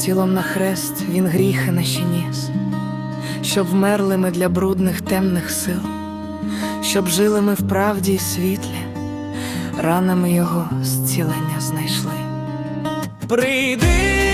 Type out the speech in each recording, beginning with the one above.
тілом на хрест він гріхи наші ніс, щоб вмерли ми для брудних темних сил, щоб жили ми в правді й світлі, ранами його зцілення знайшли. Прийди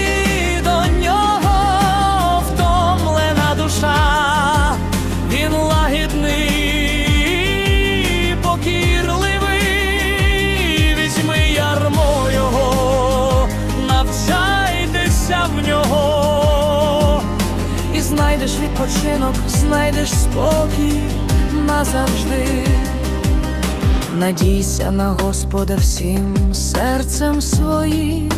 знайдеш відпочинок, знайдеш спокій назавжди. Надійся на Господа всім серцем своїм.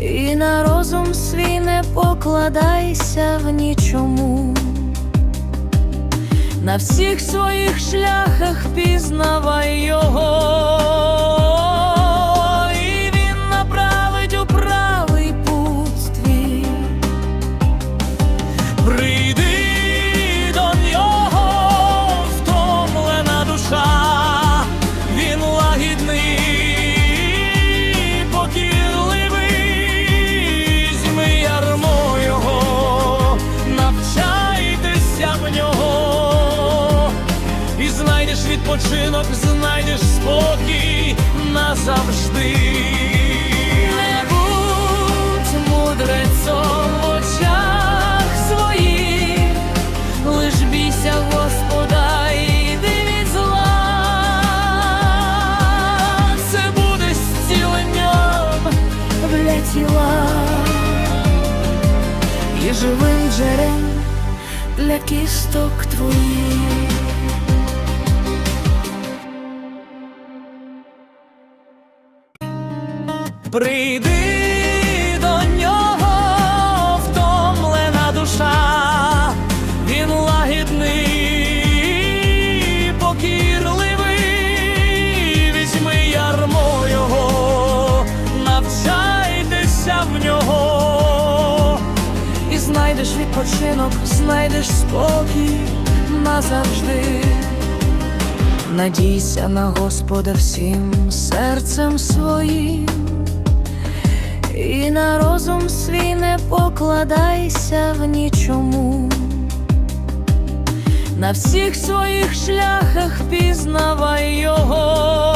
І на розум свій не покладайся в нічому. На всіх своїх шляхах пізнавай відпочинок, знайдеш спокій назавжди. Не будь мудрецом в очах своїх, лиш бійся Господа і йди зла. Це буде зціленням для тіла і живим джерем для кісток твоїх. Прийди до нього, втомлена душа, він лагідний, покірливий, візьми ярмо його, навчайтеся в нього, і знайдеш відпочинок, знайдеш спокій назавжди. Надійся на Господа всім серцем своїм. На розум свій не покладайся в нічому. На всіх своїх шляхах пізнавай його,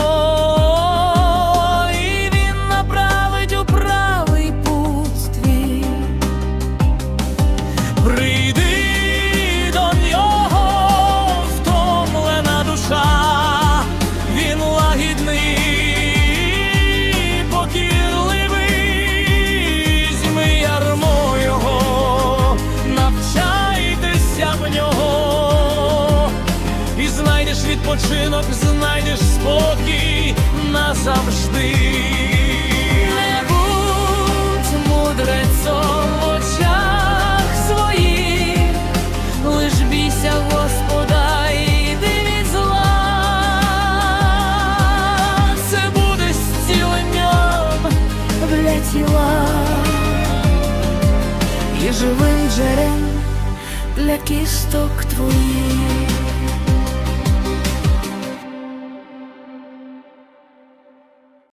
знайдеш відпочинок, знайдеш спокій назавжди. Не будь мудрецом в очах своїх, лиш бійся Господа йди від зла. Це буде зціленням для тіла і живим джерем для кісток твоїх.